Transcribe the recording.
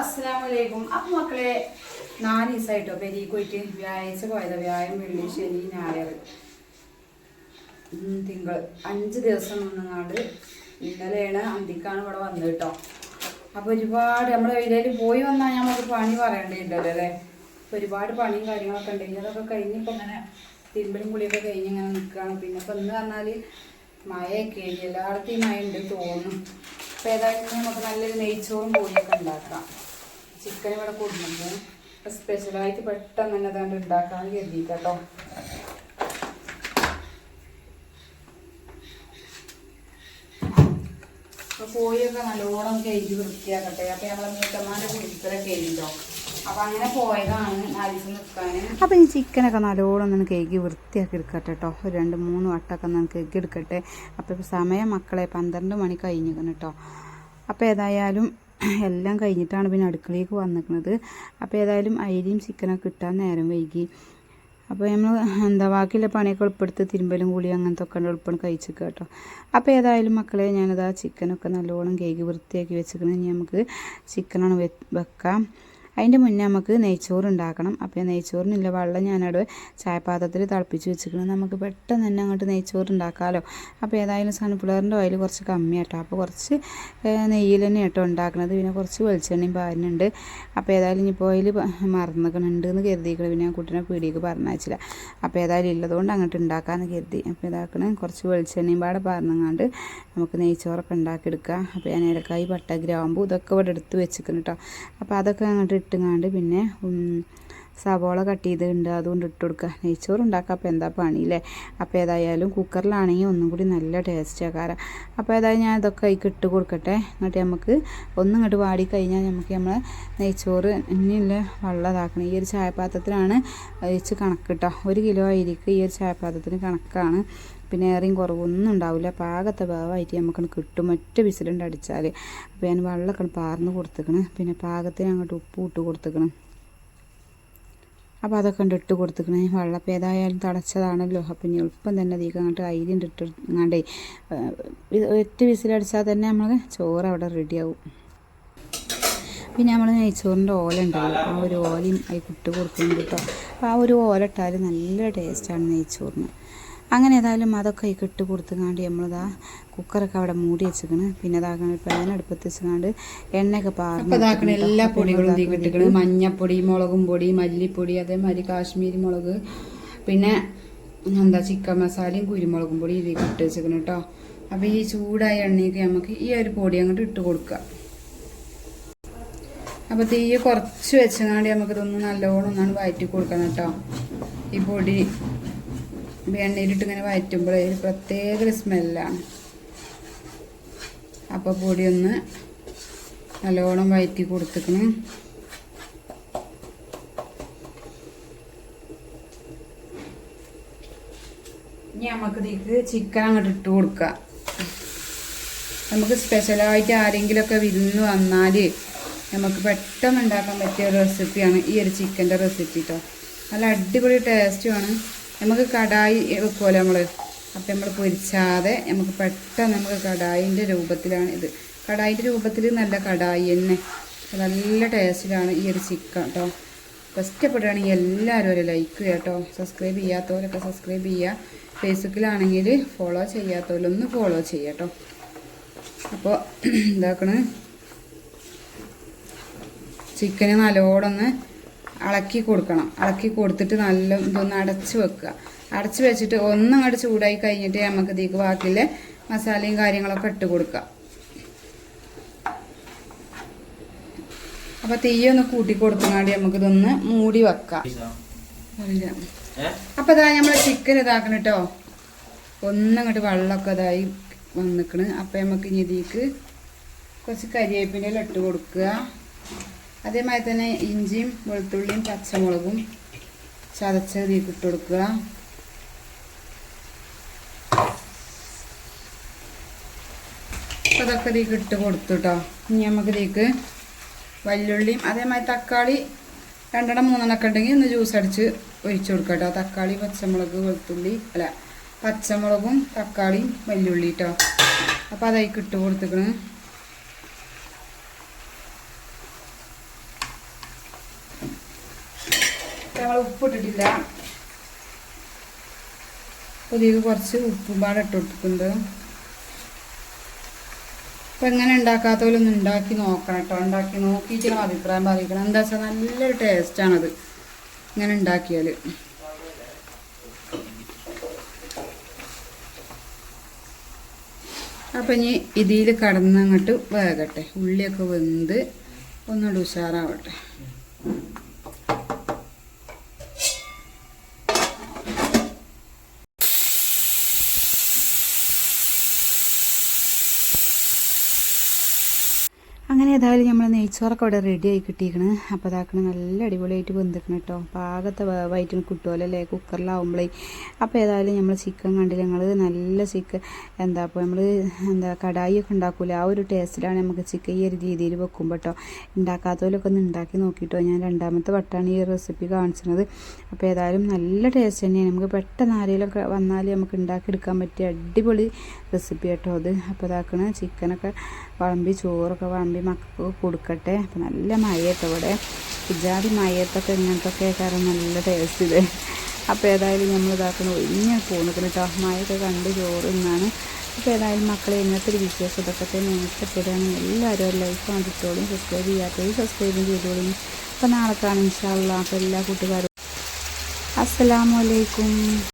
അസ്സലാമലൈക്കും അപ്പൊ മക്കളെ നാല് ദിവസമായിട്ടോ പെരി പോയിട്ട് വ്യാഴാഴ്ച പോയതാ. വ്യാഴം വെള്ളി ശനി ഞായർ. തിങ്കൾ. അഞ്ച് ദിവസം നിന്നങ്ങാണ്ട് ഇന്നലെയാണ് അന്തിക്കാണ് ഇവിടെ വന്നത് കേട്ടോ. അപ്പൊ ഒരുപാട് നമ്മളെ ഇതിൽ പോയി വന്നാൽ നമുക്ക് പണി പറയേണ്ടിണ്ടല്ലോ അല്ലേ? അപ്പൊ ഒരുപാട് പണിയും കാര്യങ്ങളൊക്കെ ഉണ്ടെങ്കിൽ അതൊക്കെ കഴിഞ്ഞിപ്പോ ഇങ്ങനെ തിരുമ്പലും കുളിയൊക്കെ കഴിഞ്ഞ് ഇങ്ങനെ നിൽക്കുകയാണ് പിന്നെ ഇപ്പൊ എന്ന് പറഞ്ഞാൽ മഴയൊക്കെ എല്ലായിടത്തും മഴ ഉണ്ട് തോന്നും അപ്പൊ ഏതായാലും നമുക്ക് നല്ലൊരു നെയ്ച്ചോറും കോഴിയൊക്കെ ഉണ്ടാക്കാം. ചിക്കൻ ഇവിടെ കൊടുക്കുന്നുണ്ട് അപ്പൊ സ്പെഷ്യലായിട്ട് പെട്ടെന്ന് തന്നെ അതുകൊണ്ട് ഉണ്ടാക്കാൻ കരുതി കേട്ടോ കോഴിയൊക്കെ നല്ലോണം കഴുകി വൃത്തിയാക്കട്ടെ. അപ്പൊ ഞങ്ങളെ മീറ്റന്മാരെ കുടിക്കലൊക്കെ കഴിഞ്ഞോ അപ്പൊ അപ്പം ഈ ചിക്കനൊക്കെ നല്ലോണം ഒന്ന് കേക്ക് വൃത്തിയാക്കി എടുക്കട്ടെ കേട്ടോ ഒരു രണ്ട് മൂന്ന് വട്ടമൊക്കെ ഒന്ന് കേക്ക് എടുക്കട്ടെ. അപ്പോൾ സമയം മക്കളെ പന്ത്രണ്ട് മണി കഴിഞ്ഞിരിക്കണം കേട്ടോ അപ്പോൾ ഏതായാലും എല്ലാം കഴിഞ്ഞിട്ടാണ് പിന്നെ അടുക്കളയിലേക്ക് വന്നിരിക്കുന്നത്. അപ്പോൾ ഏതായാലും അരിയും ചിക്കനൊക്കെ കിട്ടാൻ നേരം വൈകി. അപ്പോൾ നമ്മൾ എന്താ ബാക്കിയുള്ള പണിയൊക്കെ ഉൾപ്പെടുത്ത് തിരുമ്പലും കൂടി അങ്ങനത്തെ ഒക്കെ ഉൾപ്പെടെ കഴിച്ചിരിക്കുക കേട്ടോ അപ്പോൾ ഏതായാലും മക്കളെ ഞാനത് ആ ചിക്കനൊക്കെ നല്ലോണം കേക്ക് വൃത്തിയാക്കി വെച്ചിരിക്കണമെങ്കിൽ നമുക്ക് ചിക്കനാണ് വെക്കാം. അതിന്റെ മുന്നേ നമുക്ക് നെയ്ച്ചോറ് ഉണ്ടാക്കണം. അപ്പോൾ നെയ്ച്ചോറിനുള്ള വെള്ളം ഞാനവിടെ ചായപാത്രത്തിൽ തിളപ്പിച്ച് വെച്ചിരിക്കണം നമുക്ക് പെട്ടെന്ന് തന്നെ അങ്ങോട്ട് നെയ്ച്ചോറ് ഉണ്ടാക്കാമല്ലോ അപ്പോൾ ഏതായാലും സൺഫ്ലവറിന്റെ ഓയിൽ കുറച്ച് കമ്മിയാട്ടോ. അപ്പോൾ കുറച്ച് നെയ്യിൽ തന്നെ കേട്ടോ ഉണ്ടാക്കുന്നത് പിന്നെ കുറച്ച് വെളിച്ചെണ്ണയും പാരുന്നുണ്ട് അപ്പോൾ ഏതായാലും ഇനിയിപ്പോൾ ഓയിൽ മറന്നിക്കണുണ്ട് എന്ന് കരുതിക്കണം പിന്നെ ഞാൻ കുട്ടീനെ പീടിയേക്ക് പറഞ്ഞയച്ചില്ല. അപ്പോൾ ഏതായാലും ഇല്ലതുകൊണ്ട് അങ്ങോട്ട് ഉണ്ടാക്കാമെന്ന് കരുതി. അപ്പോൾ ഇതാക്കണം. കുറച്ച് വെളിച്ചെണ്ണയും പാടെ പറഞ്ഞങ്ങാണ്ട് നമുക്ക് നെയ്ച്ചോറൊക്കെ ഉണ്ടാക്കിയെടുക്കാം. അപ്പോൾ ഞാൻ ഏലക്കായി പട്ട ഗ്രാമ്പു ഇതൊക്കെ ഇവിടെ എടുത്ത് വെച്ചിരിക്കണം കേട്ടോ അപ്പോൾ അതൊക്കെ അങ്ങോട്ട് ഇട്ടുങ്ങാണ്ട് പിന്നെ സവോള കട്ട് ചെയ്തിട്ടുണ്ട്. അതുകൊണ്ട് ഇട്ട് കൊടുക്കുക നെയ്ച്ചോറ് ഉണ്ടാക്കുക അപ്പോൾ എന്താ പണിയില്ലേ? അപ്പോൾ ഏതായാലും കുക്കറിലാണെങ്കിൽ ഒന്നും കൂടി നല്ല ടേസ്റ്റ് ആക്കാറ് അപ്പോൾ ഏതായാലും ഞാൻ ഇതൊക്കെ അതിക്ക് ഇട്ട് കൊടുക്കട്ടെ. എന്നിട്ട് നമുക്ക് ഒന്നും ഇങ്ങോട്ട് വാടി കഴിഞ്ഞാൽ നമുക്ക് നമ്മളെ നെയ്ച്ചോറ് ഇനിയുള്ള വെള്ളം ഇതാക്കണം. ഈ ഒരു ചായപാത്രത്തിലാണ് വെച്ച് കണക്ക് കേട്ടോ ഒരു കിലോ അരിക്ക് ഈ ഒരു ചായപാത്രത്തിന് കണക്കാണ്. പിന്നെ ഏറെയും കുറവൊന്നും ഉണ്ടാവില്ല. പാകത്തെ ഭാവമായിട്ട് നമുക്ക് കിട്ടും. ഒറ്റ വിസിലുണ്ട് അടിച്ചാൽ അപ്പോൾ ഞാൻ വെള്ളമൊക്കെ പാർന്ന് കൊടുത്തേക്കണ്. പിന്നെ പാകത്തിന് അങ്ങോട്ട് ഉപ്പ് ഇട്ട് കൊടുത്തേക്കണം. അപ്പോൾ അതൊക്കെ ഉണ്ട് ഇട്ട് കൊടുത്തിക്കണേ. വെള്ളപ്പം ഏതായാലും തടച്ചതാണല്ലോ അപ്പം ഇനി എളുപ്പം തന്നെ അധികം അങ്ങോട്ട് അയിലിന്റെ ഇട്ട് അങ്ങാണ്ടേ ഒറ്റ വിസിലടിച്ചാൽ തന്നെ നമ്മൾ ചോറ് അവിടെ റെഡിയാവും പിന്നെ നമ്മൾ നെയ്ച്ചോറിന്റെ ഓല ഉണ്ടല്ലോ ആ ഒരു ഓലയും അതിൽ ഇട്ട് കൊടുക്കുന്നുണ്ട് കേട്ടോ ആ ഒരു ഓല ഇട്ടാൽ നല്ല ടേസ്റ്റാണ് നെയ്ച്ചോറിന്. അങ്ങനെ ഏതായാലും അതൊക്കെ ഇട്ട് കൊടുത്തുങ്ങാണ്ട് നമ്മളിതാ കുക്കറൊക്കെ അവിടെ മൂടി വെച്ചിക്കണ് പിന്നെ ഇതാക്കണ പാൻ അടുപ്പത്ത് വെച്ചുകൊണ്ട് എണ്ണയൊക്കെ പാർന്ന് ഇതാക്കണ എല്ലാ പൊടികളും ഇതാക്കണ ഇതിൽ കിട്ടിക്കണ്. മഞ്ഞപ്പൊടി മുളകും പൊടി മല്ലിപ്പൊടി അതേമാതിരി കാശ്മീരി മുളക് പിന്നെ എന്താ ചിക്കൻ മസാലയും കുരുമുളകും പൊടി ഇതിൽ ഇട്ട് വെച്ചിരിക്കണം കേട്ടോ അപ്പം ഈ ചൂടായ എണ്ണയ്ക്ക് നമുക്ക് ഈ ഒരു പൊടി അങ്ങോട്ട് ഇട്ട് കൊടുക്കുക അപ്പോൾ തീ കുറച്ച് വെച്ചങ്ങാണ്ട് നമുക്കിതൊന്ന് നല്ലോണം ഒന്നാണ് വയറ്റി കൊടുക്കണം കേട്ടോ ഈ പൊടി എണ്ണയിലിട്ട് ഇങ്ങനെ വയറ്റുമ്പോഴേ ഒരു പ്രത്യേക ഒരു സ്മെല്ലാണ്. അപ്പൊ പൊടി ഒന്ന് നല്ലോണം വയറ്റി കൊടുത്തിക്കണം. ഇനി നമുക്ക് ഇതിക്ക് ചിക്കൻ അങ്ങോട്ട് ഇട്ട് കൊടുക്കാം. നമുക്ക് സ്പെഷ്യലായിട്ട് ആരെങ്കിലുമൊക്കെ വിരുന്ന് വന്നാൽ നമുക്ക് പെട്ടെന്ന് ഉണ്ടാക്കാൻ പറ്റിയ റെസിപ്പിയാണ് ഈ ഒരു ചിക്കന്റെ റെസിപ്പി കേട്ടോ നല്ല അടിപൊളി ടേസ്റ്റുമാണ് നമുക്ക് കടായി വെക്കുമല്ലോ നമ്മൾ അപ്പം നമ്മൾ പൊരിച്ചാതെ നമുക്ക് പെട്ടെന്ന് നമുക്ക് കടായിന്റെ രൂപത്തിലാണ് ഇത്. കടായിന്റെ രൂപത്തിൽ നല്ല കടായി തന്നെ. നല്ല ടേസ്റ്റിലാണ് ഈ ഒരു ചിക്കൻ കേട്ടോ ഇഷ്ടപ്പെടുകയാണെങ്കിൽ എല്ലാവരും ഒരു ലൈക്ക് കേട്ടോ സബ്സ്ക്രൈബ് ചെയ്യാത്തവരൊക്കെ സബ്സ്ക്രൈബ് ചെയ്യുക. ഫേസ്ബുക്കിലാണെങ്കിൽ ഫോളോ ചെയ്യാത്തവരൊന്ന് ഫോളോ ചെയ്യുക കേട്ടോ അപ്പോൾ ഇതാക്കണ ചിക്കന് നല്ലോണമൊന്ന് ഇളക്കി കൊടുക്കണം. ഇളക്കി കൊടുത്തിട്ട് നല്ല ഇതൊന്ന് അടച്ച് വെക്കുക. അടച്ച് വെച്ചിട്ട് ഒന്നങ്ങോട്ട് ചൂടായി കഴിഞ്ഞിട്ട് നമുക്ക് ഇതിക്ക് ബാക്കിയിലെ മസാലയും കാര്യങ്ങളൊക്കെ ഇട്ട് കൊടുക്കുക. അപ്പോൾ തീയൊന്ന് കൂട്ടി കൊടുക്കുന്നാണ്ട് നമുക്കിതൊന്ന് മൂടി വെക്കാം. അപ്പൊ ഇതാ നമ്മളെ ചിക്കൻ ഇതാക്കണം കേട്ടോ ഒന്നങ്ങോട്ട് വെള്ളമൊക്കെ ഇതായി വന്നിക്കണ്. അപ്പൊ നമുക്ക് ഇനി ഇതിക്ക് കുറച്ച് കരിവേപ്പിന്റെ ഇട്ട് കൊടുക്കുക. അതേമാതിരി തന്നെ ഇഞ്ചിയും വെളുത്തുള്ളിയും പച്ചമുളകും ചതച്ച ഇട്ട് കൊടുക്കുക. അതൊക്കെ ഇട്ട് കൊടുത്തു ഇനി നമുക്ക് ഇതിലേക്ക് വല്യുള്ളിയും അതേമാതിരി തക്കാളി രണ്ടെണ്ണം മൂന്നെണ്ണം ഒക്കെ ഉണ്ടെങ്കിൽ ഒന്ന് ജ്യൂസ് അടിച്ച് ഒഴിച്ചു കൊടുക്കുക കേട്ടോ തക്കാളി പച്ചമുളക് വെളുത്തുള്ളി അല്ല പച്ചമുളകും തക്കാളിയും വല്യുള്ളി കേട്ടോ അപ്പോൾ അതായി ഇട്ട് കൊടുത്തേക്കണ് നമ്മൾ ഉപ്പിട്ടിട്ടില്ല. അപ്പോൾ ഇതിലേക്ക് കുറച്ച് ഉപ്പും പാടെ ഇട്ട് കൊടുക്കുന്നുണ്ട് അപ്പം എങ്ങനെ ഉണ്ടാക്കാത്തവരൊന്ന് ഉണ്ടാക്കി നോക്കണം കേട്ടോ. ഉണ്ടാക്കി നോക്കിയിട്ട് നമ്മൾ അഭിപ്രായം അറിയിക്കണം എന്താ വെച്ചാൽ നല്ലൊരു ടേസ്റ്റാണത് ഇങ്ങനെ ഉണ്ടാക്കിയാൽ അപ്പം ഇനി ഇതിൽ കടന്നങ്ങോട്ട് വേകട്ടെ. ഉള്ളിയൊക്കെ വെന്ത് ഒന്നുകൂടി ഉഷാറാവട്ടെ അങ്ങനെ ഏതായാലും നമ്മൾ നെയ്ച്ചോറൊക്കെ ഇവിടെ ആയി കിട്ടിയിരിക്കണ്. അപ്പോൾ അതാക്കണ നല്ല അടിപൊളിയായിട്ട് വെന്തിക്കണം കേട്ടോ പാകത്തെ വയറ്റിന് കിട്ടുമല്ലോ അല്ലേ കുക്കറിലാവുമ്പോഴേ അപ്പോൾ ഏതായാലും നമ്മൾ ചിക്കൻ കണ്ടില്ല? ഞങ്ങൾ നല്ല ചിക്കൻ എന്താ അപ്പോൾ നമ്മൾ എന്താ കടായി ഒക്കെ ഉണ്ടാക്കൂല? ആ ഒരു ടേസ്റ്റിലാണ് നമുക്ക് ചിക്കൻ ഈ ഒരു രീതിയിൽ വെക്കുമ്പോൾ കേട്ടോ ഉണ്ടാക്കാത്തവരൊക്കെ ഒന്ന് ഉണ്ടാക്കി നോക്കിയിട്ടോ ഞാൻ രണ്ടാമത്തെ വട്ടാണ് ഈ റെസിപ്പി കാണിച്ചത്. അപ്പോൾ ഏതായാലും നല്ല ടേസ്റ്റ് തന്നെയാണ്. നമുക്ക് പെട്ടെന്ന് ആരെങ്കിലുമൊക്കെ വന്നാൽ നമുക്ക് ഉണ്ടാക്കിയെടുക്കാൻ പറ്റിയ അടിപൊളി റെസിപ്പി കേട്ടോ അത്. അപ്പോൾ ഇതാക്കണ ചിക്കനൊക്കെ വളമ്പി ചോറൊക്കെ വളമ്പി മക്കൾക്ക് കൊടുക്കട്ടെ. അപ്പം നല്ല മഴയട്ടോ ഇവിടെ. ഇജാതി മഴയത്തൊക്കെ ഇങ്ങനത്തൊക്കെ കാരണം നല്ല ടേസ്റ്റ് ഇത്. അപ്പോൾ ഏതായാലും നമ്മൾ ഇതാക്കുന്ന ഒഴിഞ്ഞ പോന്നിക്കണം കേട്ടോ മഴയൊക്കെ കണ്ട് ചോറ് തിന്നാണ്. അപ്പോൾ ഏതായാലും മക്കളെ ഇന്നത്തെ ഒരു വിശേഷം ഇതൊക്കെ തന്നെ ഇഷ്ടപ്പെടുകയാണെങ്കിൽ എല്ലാവരും ലൈഫ് കണ്ടിട്ടോളും സബ്സ്ക്രൈബ് ചെയ്യാത്തവരും സബ്സ്ക്രൈബും ചെയ്തോളും. അപ്പോൾ നാളെ കാണാം ഇൻഷാള്ള അപ്പോൾ എല്ലാ കൂട്ടുകാരും. അസ്സാം അലൈക്കും.